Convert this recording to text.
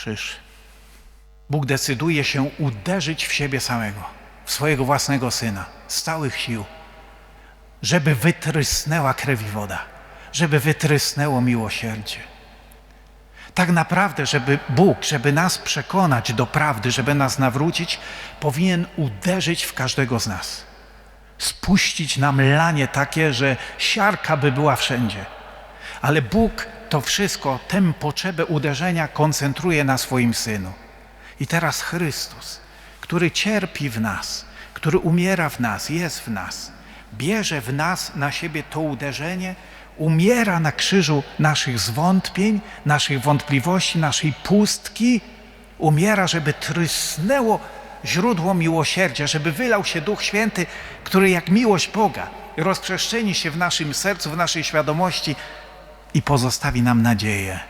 Krzyż. Bóg decyduje się uderzyć w siebie samego, w swojego własnego syna, z całych sił, żeby wytrysnęła krew i woda, żeby wytrysnęło miłosierdzie. Tak naprawdę, żeby Bóg, żeby nas przekonać do prawdy, żeby nas nawrócić, powinien uderzyć w każdego z nas. Spuścić nam lanie takie, że siarka by była wszędzie. Ale Bóg to wszystko, tę potrzebę uderzenia koncentruje na swoim Synu. I teraz Chrystus, który cierpi w nas, który umiera w nas, jest w nas, bierze w nas na siebie to uderzenie, umiera na krzyżu naszych zwątpień, naszych wątpliwości, naszej pustki, umiera, żeby trysnęło źródło miłosierdzia, żeby wylał się Duch Święty, który jak miłość Boga rozprzestrzeni się w naszym sercu, w naszej świadomości i pozostawi nam nadzieję